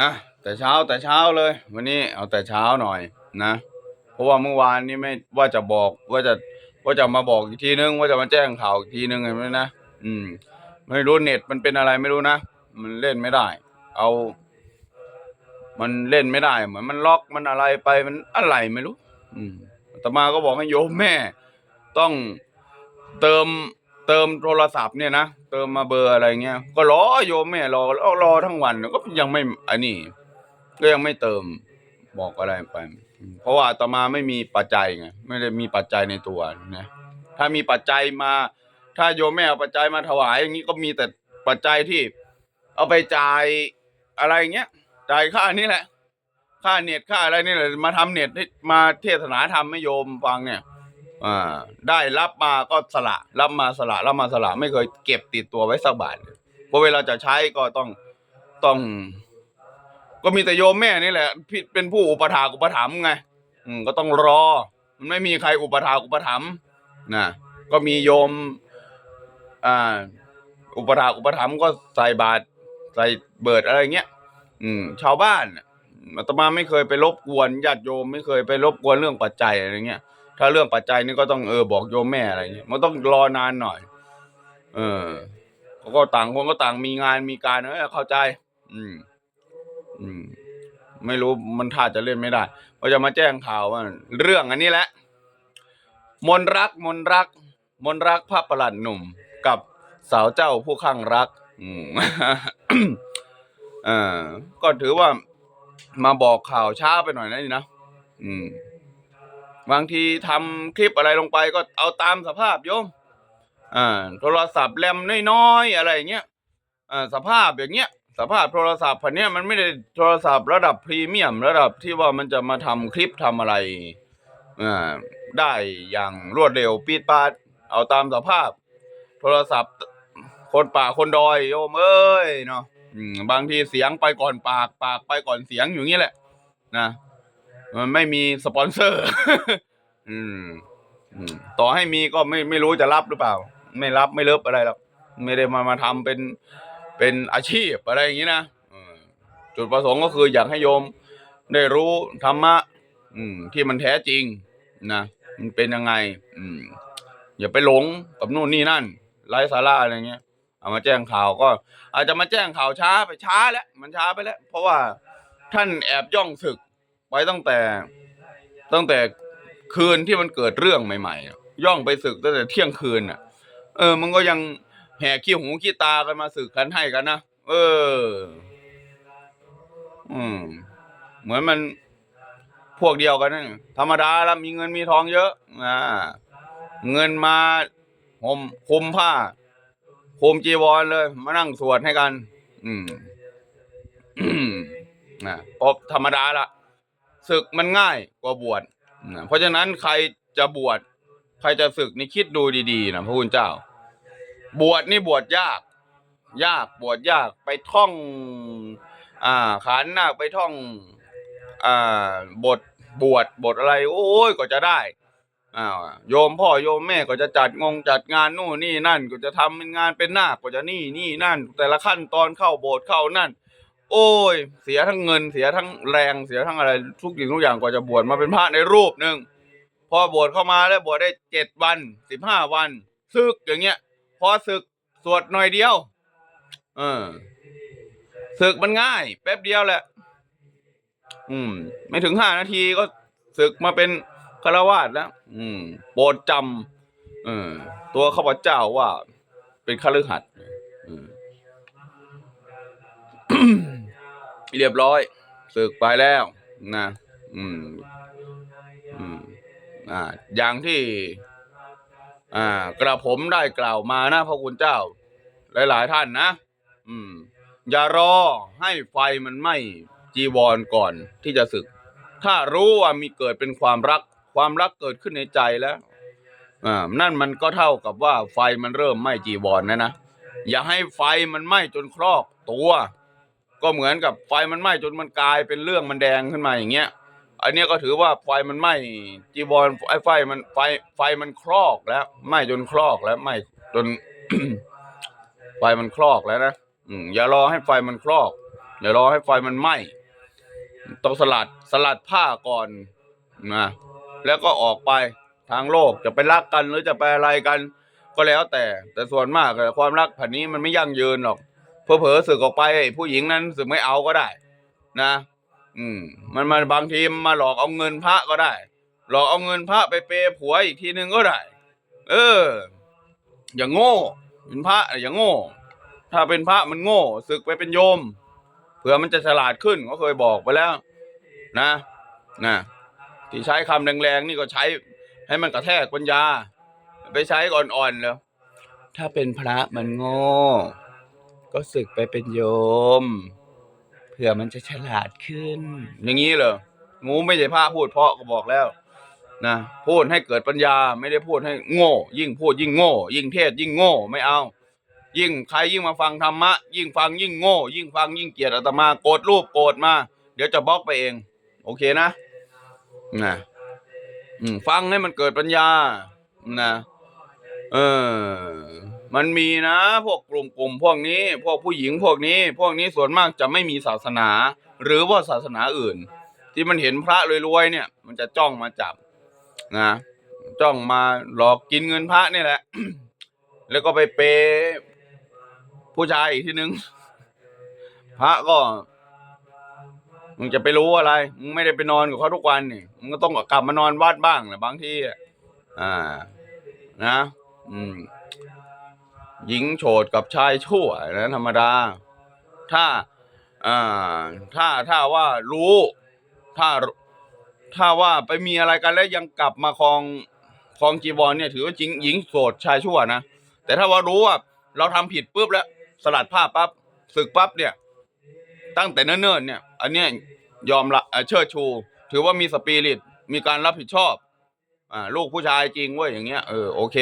นะแต่เช้าแต่เช้าเลย วันนี้เอาแต่เช้าหน่อยนะ เพราะว่าเมื่อวานนี้ไม่ว่าจะบอกว่าจะว่าจะมาบอกอีกทีนึง ว่าจะมาแจ้งข่าวอีกทีนึงเห็นไหมนะอืม ไม่รู้เน็ตมันเป็นอะไรไม่รู้นะมันเล่นไม่ได้ เอา มันเล่นไม่ได้เหมือนมันล็อกมันอะไรไปมันอะไรไม่รู้ อืมอาตมาก็บอกให้โยมแม่ ต้องเติม เติมโทรศัพท์เนี่ยนะเติมมาเบอร์อะไรเงี้ยก็รอโยมแม่รอรอรอทั้งวันก็ยังไม่อันนี้ก็ยังไม่เติมบอกอะไรไป เพราะว่าอาตมาไม่มีปัจจัยไงไม่ได้มีปัจจัยในตัวนะถ้ามีปัจจัยมา ถ้าโยมแม่เอาปัจจัยมาถวาย อย่างนี้ก็มีแต่ปัจจัยที่ เอาไปจ่ายอะไรเงี้ยจ่ายค่านี่แหละ ค่าเน็ตค่าอะไรนี่แหละมาทำเน็ตมาเทศนาทำให้โยมฟังเนี่ย อ่าได้รับมาก็สละ รับมาสละรับมาสละไม่เคยเก็บติดตัวไว้สักบาทเลยพราะเวลาจะใช้ก็ต้องต้อง ก็มีแต่โยมแม่นี่แหละพี่เป็นผู้อุปถากอุปถัมภ์ไง อืมก็ต้องรอ มันไม่มีใครอุปถากอุปถัมภ์นะก็มีโยม อ่า อุปถากอุปถัมภ์ก็ใส่บาตรใส่เบิดอะไรเงี้ยอืม ชาวบ้านอาตมาไม่เคยไปรบกวนญาติโยมไม่เคยไปรบกวนเรื่องปัจจัยอะไรเงี้ย ถ้าเรื่องปัจจัยนี่ก็ต้องเออบอกโยมแม่อะไรเงี้ยมันต้องรอนานหน่อย เออเขาก็ต่างคนก็ต่างมีงานมีการเออเข้าใจ อืม อืม ไม่รู้มันท่าจะเล่นไม่ได้ก็จะมาแจ้งข่าวว่า เรื่องอันนี้แหละ มนรักมนรัก มนรักพระประหลัดหนุ่ม กับสาวเจ้าผู้ข้างรัก อืมเออก็ถือว่ามาบอกข่าวช้าไปหน่อยนะนี่นะ อืม บางทีทำคลิปอะไรลงไปก็เอาตามสภาพโยมอ่าโทรศัพท์แรมน้อยๆอะไรเงี้ยอ่าสภาพอย่างเงี้ย สภาพโทรศัพท์พันเนี้ยมันไม่ได้โทรศัพท์ระดับพรีเมียม ระดับที่ว่ามันจะมาทำคลิปทำอะไรอ่าได้อย่างรวดเร็วปีดปาดเอาตามสภาพ โทรศัพท์ คนป่าคนดอยโยมเอ้ยเนาะบางทีเสียงไปก่อนปากปากไปก่อนเสียงอยู่งี้แหละ นะ มันไม่มีสปอนเซอร์ อืมต่อให้มีก็ไม่ไม่รู้จะรับหรือเปล่า ไม่รับไม่เลิฟอะไรหรอกไม่ได้มามาทำเป็นเป็นอาชีพอะไรอย่างนี้นะจุดประสงค์ก็คืออยากให้โยมได้รู้ธรรมะอืมที่มันแท้จริงนะมันเป็นยังไง อืม อย่าไปหลงกับนู่นนี่นั่นไร้สาระอะไรเงี้ยเอามาแจ้งข่าวก็ อาจจะมาแจ้งข่าวช้าไปช้าแล้วมันช้าไปแล้ว เพราะว่าท่านแอบย่องศึก ว้ตั้งแต่ ตั้งแต่คืนที่มันเกิดเรื่องใหม่ๆ ย่องไปศึกตั้งแต่เที่ยงคืนอะ เออ มันก็ยังแห่ขี้หูขี้ตากันมาศึกกันให้กันนะเออ อืม เหมือนมันพวกเดียวกันนะธรรมดาแล้วมีเงินมีทองเยอะอ่าเงินมาห่มคุมผ้าคุมจีวรเลย มานั่งสวดให้กัน อืมนะเพราะธรรมดาละ ศึกมันง่ายกว่าบวชนะเพราะฉะนั้นใครจะบวชใครจะศึกนี่คิดดูดีๆนะพระคุณเจ้า บวชนี่บวชยาก ยากบวชยากไปท่อง อ่าขานนาคไปท่อง อ่าบทบวชบทอะไร โอ้ยก็จะได้อ้าวโยมพ่อโยมแม่ก็จะจัดงงจัดงานนู่นนี่นั่น ก็จะทำเป็นงานเป็นนาคก็จะนี่นี่นั่น แต่ละขั้นตอนเข้าโบสถ์เข้านั่น โอ้ย เสียทั้งเงินเสียทั้งแรงเสียทั้งอะไรทุกสิ่งทุกอย่างกว่าจะบวชมาเป็นพระในรูปหนึ่งพอบวชเข้ามาแล้วบวชได้เจ็ดวันสิบห้าวันศึกอย่างเงี้ย พอศึกสวดหน่อยเดียว เออศึกมันง่าย แป๊บเดียวแหละ อืม ไม่ถึงห้านาทีก็ศึกมาเป็นฆราวาสแล้ว อืม โปรดจำเออตัวข้าพเจ้าว่า เป็นคฤหัสถ์อืม เรียบร้อยศึกไปแล้วนะ อืม อืม อ่า อย่างที่ อ่ากระผมได้กล่าวมานะพระคุณเจ้า หลาย ๆ ท่านนะ อืม อย่ารอให้ไฟมันไหม้จีวรก่อนที่จะศึก ถ้ารู้ว่ามีเกิดเป็นความรัก ความรักเกิดขึ้นในใจแล้วอ่านั่นมันก็เท่ากับว่าไฟมันเริ่มไหม้จีวรนะนะ อย่าให้ไฟมันไหม้จนครอกตัว ก็เหมือนกับไฟมันไหม้จนมันกลายเป็นเรื่องมันแดงขึ้นมาอย่างเงี้ย อันนี้ก็ถือว่าไฟมันไหม้จีวรไอ้ไฟมันไฟไฟมันคลอกแล้วไหม้จนคลอกแล้วไหม้จนไฟมันคลอกแล้วนะอืมอย่ารอให้ไฟมันคลอกเดี๋ยวรอให้ไฟมันไหม้ต้องสลัดสลัดผ้าก่อนนะแล้วก็ออกไปทางโลกจะไปรักกันหรือจะไปอะไรกัน ก็แล้วแต่ แต่ส่วนมากความรักผันนี้มันไม่ยั่งยืนหรอก เพอเผลอๆสึกออกไป ผู้หญิงนั้นสึกไม่เอาก็ได้ นะ อืม มันมาบางทีมาหลอกเอาเงินพระก็ได้ หลอกเอาเงินพระไปเปย์ผัวอีกทีนึงก็ได้ เออ อย่างโง่เป็นพระอย่างโง่ ถ้าเป็นพระมันโง่ศึกไปเป็นโยมเผื่อมันจะฉลาดขึ้นก็เคยบอกไปแล้ว นะนะที่ใช้คำแรงๆนี่ก็ใช้ให้มันกระแทกปัญญา ไปใช้อ่อนๆแล้ว ถ้าเป็นพระมันโง่ ก็ศึกไปเป็นโยม เผื่อมันจะฉลาดขึ้น อย่างนี้เหรองูไม่ใช่พระพูดเพราะก็บอกแล้วนะพูดให้เกิดปัญญาไม่ได้พูดให้โง่ ยิ่งพูดยิ่งโง่ ยิ่งเทศยิ่งโง่ไม่เอา ยิ่งใครยิ่งมาฟังธรรมะ ยิ่งฟังยิ่งโง่ ยิ่งฟังยิ่งเกลียดอาตมาโกรธรูปโกรธมา เดี๋ยวจะบล็อกไปเอง โอเคนะนะฟังให้มันเกิดปัญญานะเออ มันมีนะพวกกลุ่มกลุ่มพวกนี้ พวกผู้หญิงพวกนี้ พวกนี้ส่วนมากจะไม่มีศาสนา หรือว่าศาสนาอื่น ที่มันเห็นพระรวยๆเนี่ย มันจะจ้องมาจับนะจ้องมาหลอกกินเงินพระนี่แหละ แล้วก็ไปเปย์ผู้ชายอีกทีนึง พระก็มึงจะไปรู้อะไร มึงไม่ได้ไปนอนกับเขาทุกวันนี่ มึงก็ต้องกลับมานอนวัดบ้างแหละบางทีอะอ่า นะ อืม หญิงโฉดกับชายชั่วนะธรรมดา ถ้าอ่าถ้าถ้าว่ารู้ ถ้าถ้าว่าไปมีอะไรกันแล้วยังกลับมาคลองคลองจีวรเนี่ยถือว่าจริงหญิงโสดชายชั่วนะแต่ถ้าว่ารู้ว่าเราทำผิดปุ๊บแล้ว สลัดผ้าปั๊บศึกปั๊บเนี่ย ตั้งแต่เนิ่นๆเนี่ย อันเนี้ยยอมละเอ่อเชิดชู ถือว่ามีสปิริตมีการรับผิดชอบอ่าลูกผู้ชายจริงเว้ยอย่างเงี้ยเออโอเค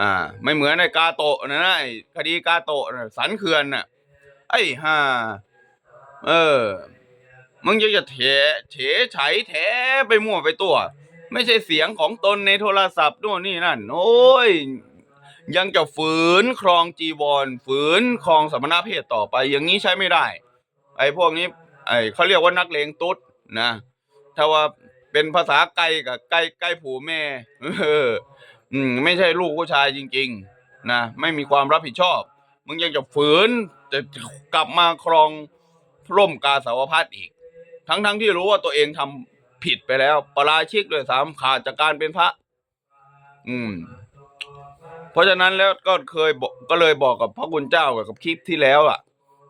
อ่า ไม่เหมือนในกาโตะนะนะไอ้คดีกาโตะน่ะสันเขื่อนน่ะ ไอ้ห่าเออ มึงจะจะเถเฉไฉแถไปมั่วไปตัว ไม่ใช่เสียงของตนในโทรศัพท์นู่นนี่นั่น โอ้ย ยังจะฝืนครองจีวร ฝืนครองสมณเพศต่อไป อย่างนี้ใช้ไม่ได้ ไอ้พวกนี้ ไอ้เขาเรียกว่านักเลงตุ๊ดนะ ถ้าว่าเป็นภาษาไกลกับไกลไกลผูแม่ เออ อืมไม่ใช่ลูกผู้ชายจริง ๆ นะไม่มีความรับผิดชอบ มึงยังจะฝืนจะกลับมาครองร่มกาสาวพัดอีก ทั้งๆทที่รู้ว่าตัวเองทำผิดไปแล้วปาราชิกด้วยสามขาดจากการเป็นพระ อืม เพราะฉะนั้นแล้วก็เคยบอกก็เลยบอกกับพระคุณเจ้ากับคลิปที่แล้วอะ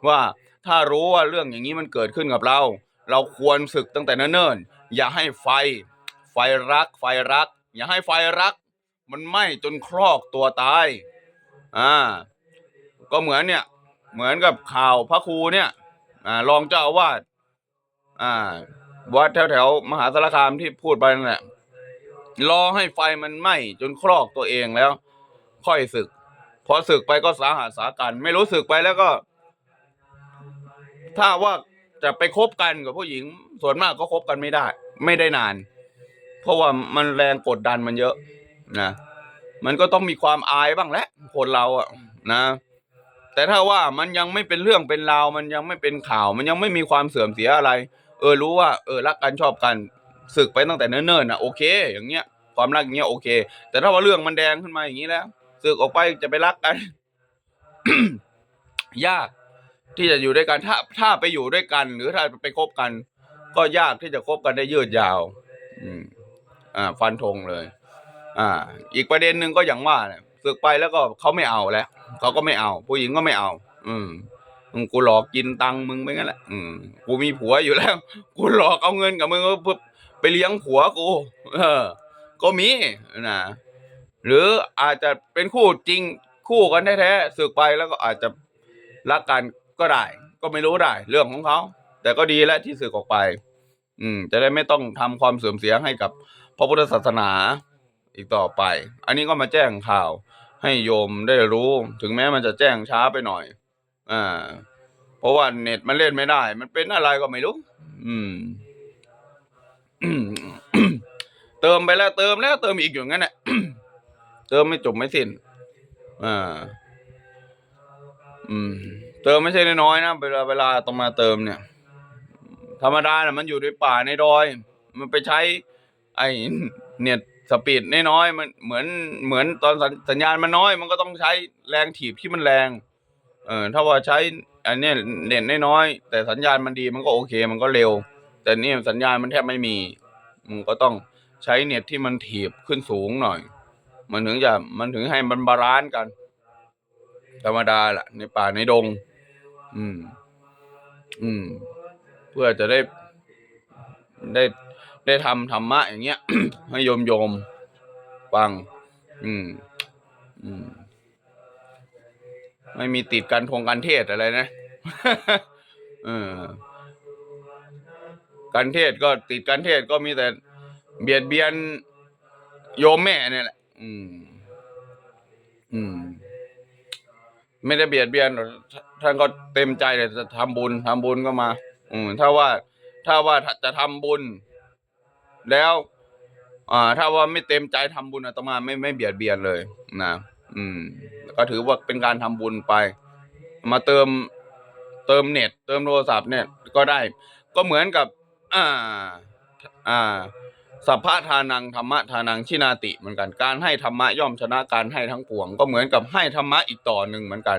ว่าถ้ารู้ว่าเรื่องอย่างนี้มันเกิดขึ้นกับเรา เราควรศึกตั้งแต่เนิ่นๆอย่าให้ไฟ ไฟรัก ไฟรัก อย่าให้ไฟรัก มันไหม้จนครอกตัวตาย อ่า ก็เหมือนเนี่ย เหมือนกับข่าวพระครูเนี่ย อ่ารองเจ้าอาวาสอ่า วัดแถวแถวมหาสารคามที่พูดไปนั่นแหละรอให้ไฟมันไหม้จนครอกตัวเองแล้ว ค่อยศึก พอศึกไปก็สาหัสสากัน ไม่รู้ศึกไปแล้วก็ ถ้าว่าจะไปคบกันกับผู้หญิง ส่วนมากก็คบกันไม่ได้ ไม่ได้นาน เพราะว่ามันแรงกดดันมันเยอะ นะมันก็ต้องมีความอายบ้างแหละคนเราอะนะ แต่ถ้าว่ามันยังไม่เป็นเรื่องเป็นราว มันยังไม่เป็นข่าว มันยังไม่มีความเสื่อมเสียอะไร เออรู้ว่า เออรักกันชอบกันศึกไปตั้งแต่เนิ่นๆนะโอเค อย่างเงี้ย ความรักอย่างเงี้ยโอเค แต่ถ้าว่าเรื่องมันแดงขึ้นมาอย่างนี้แล้วศึกออกไปจะไปรักกัน ยากที่จะอยู่ด้วยกันถ้าถ้าไปอยู่ด้วยกัน หรือถ้าไปคบกัน ก็ยากที่จะคบกันได้ยืดยาว อืม อ่า ฟันธงเลย อ่า อีกประเด็นหนึ่งก็อย่างว่าเนี่ยศึกไปแล้วก็เขาไม่เอาแล้วเขาก็ไม่เอา ผู้หญิงก็ไม่เอา อืมมึงกูหลอกกินตังมึงไปงั้นแหละ อืมกูมีผัวอยู่แล้ว กูหลอกเอาเงินกับมึงเพื่อไปเลี้ยงผัวกู เออ ก็มีนะ หรืออาจจะเป็นคู่จริงคู่กันแท้ๆศึกไปแล้วก็อาจจะรักกันก็ได้ ก็ไม่รู้ได้ เรื่องของเขา แต่ก็ดีแล้วที่ศึกออกไป อืม จะได้ไม่ต้องทำความเสื่อมเสียให้กับพระพุทธศาสนา อีกต่อไป อันนี้ก็มาแจ้งข่าวให้โยมได้รู้ ถึงแม้มันจะแจ้งช้าไปหน่อย อ่า เพราะว่าเน็ตมันเล่นไม่ได้ มันเป็นอะไรก็ไม่รู้ อืม เติมไปแล้วเติมแล้วเติมอีกอย่างนั้นแหละเติมไม่จบไม่สิ้น อ่า อืม เติมไม่ใช่น้อยๆนะเวลาเวลาต้องมาเติมเนี่ย ธรรมดาน่ะมันอยู่ในป่าในดอย มันไปใช้ ไอ้เน็ต สปีดน้อยๆมันเหมือนเหมือนตอนสัญสัญญาณมันน้อย มันก็ต้องใช้แรงถีบที่มันแรง เออถ้าว่าใช้อันเนี้ยเน็ตน้อยๆแต่สัญญาณมันดีมันก็โอเค มันก็เร็ว แต่นี่สัญญาณมันแทบไม่มี มันก็ต้องใช้เน็ตที่มันถีบขึ้นสูงหน่อย มันถึงจะมันถึงให้มันบาลานซ์กัน ธรรมดาแหละในป่าในดง อืม อืม เพื่อจะได้ได้ ได้ทำธรรมะอย่างเงี้ย ให้โยมโยมฟัง อืม อืม ไม่มีติดการทงการเทศอะไรนะเออการเทศก็ติดการเทศก็มีแต่เบียดเบียนโยมแม่เนี่ยแหละ อืม อืม ไม่ได้เบียดเบียนหรอกท่านก็เต็มใจเลยจะทำบุญทำบุญก็มา อืม ถ้าว่า ถ้าว่าจะทำบุญ แล้วอ่าถ้าว่าไม่เต็มใจทำบุญอาตมาไม่ไม่เบียดเบียนเลยนะอืม ก็ถือว่าเป็นการทำบุญไป มาเติมเติมเน็ต เติมโทรศัพท์เนี่ยก็ได้ ก็เหมือนกับ อ่า อ่าสัพพะทานังธรรมะทานังชินาติเหมือนกัน การให้ธรรมะย่อมชนะการให้ทั้งปวง ก็เหมือนกับให้ธรรมะอีกต่อหนึ่งเหมือนกัน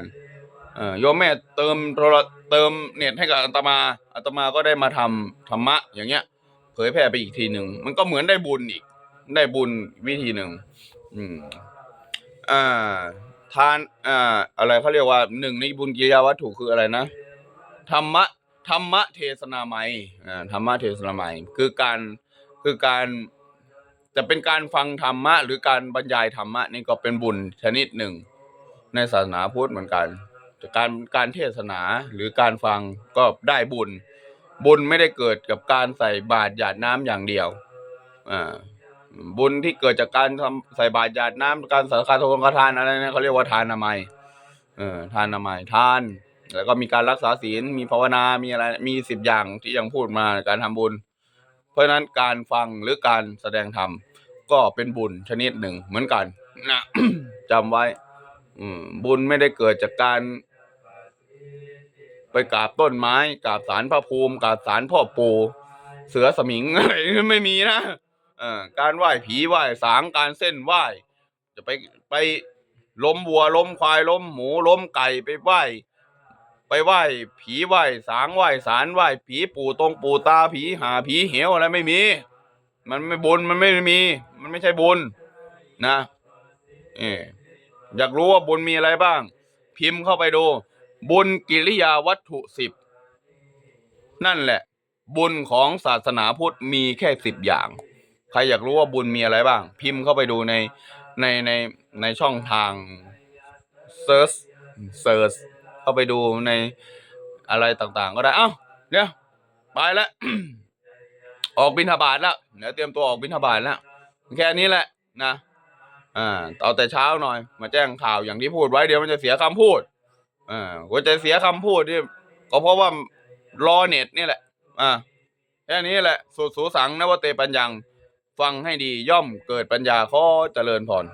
เออโยมแม่เติมโทรเติมเน็ตให้กับอาตมาอาตมาก็ได้มาทำธรรมะอย่างเงี้ย เผยแพร่ไปอีกทีหนึ่งมันก็เหมือนได้บุญอีก ได้บุญวิธีหนึ่งอืมอ่าทานอ่าอะไรเขาเรียกว่าหนึ่งในบุญกิริยาวัตถุคืออะไรนะธรรมะธรรมะเทศนาไมอ่าธรรมะเทศนาไมคือการคือการจะเป็นการฟังธรรมะ หรือการบรรยายธรรมะนี่ก็เป็นบุญชนิดหนึ่ง ในศาสนาพุทธเหมือนกันแต่การการเทศนาหรือการฟังก็ได้บุญ บุญไม่ได้เกิดกับการใส่บาตรหยาดน้ำอย่างเดียวอ่าบุญที่เกิดจากการทำใส่บาตรหยาดน้ำการสังฆทานทานอะไรนะเขาเรียกว่าทานนามัยเออทานนามัยทาน แล้วก็มีการรักษาศีลมีภาวนามีอะไร มีสิบอย่างที่ยังพูดมาการทำบุญ เพราะฉะนั้นการฟังหรือการแสดงธรรมก็เป็นบุญชนิดหนึ่งเหมือนกันนะจำไว้ อืมบุญไม่ได้เกิดจากการ ไปกราบต้นไม้กราบสารพระภูมิกราบสารพ่อปู่เสือสมิงอะไรไม่มีนะเออการไหว้ผีไหว้สางการเส้นไหว้ จะไปไปล้มวัวล้มควายล้มหมูล้มไก่ไปไหว้ ไปไหว้ผีไหว้สางไหว้สารไหว้ผีปู่ตรงปู่ตาผีหาผีเหวอะไรไม่มี มันไม่บุญมันไม่มี มันไม่ใช่บุญนะเอออยากรู้ว่าบุญมีอะไรบ้าง พิมพ์เข้าไปดู บุญกิริยาวัตถุสิบนั่นแหละ บุญของศาสนาพุทธมีแค่สิบอย่าง ใครอยากรู้ว่าบุญมีอะไรบ้าง พิมพ์เข้าไปดูในในในในช่องทางเซิร์ชเซิร์ชเข้าไปดูในอะไรต่างๆ ก็ได้เอ้าเดี๋ยวไปแล้วออกบินทบาทแล้วเดี๋ยวเตรียมตัวออกบินทบาทแล้วแค่นี้แหละนะอ่าเอาแต่เช้าหน่อย มาแจ้งข่าวอย่างที่พูดไว้เดี๋ยวมันจะเสียคำพูด อ่าว่าจะเสียคำพูดนี่ก็เพราะว่ารอเน็ตนี่แหละ อ่าแค่นี้แหละ สุดสูสังนวเตปัญญัง ฟังให้ดีย่อมเกิดปัญญาข้อเจริญพร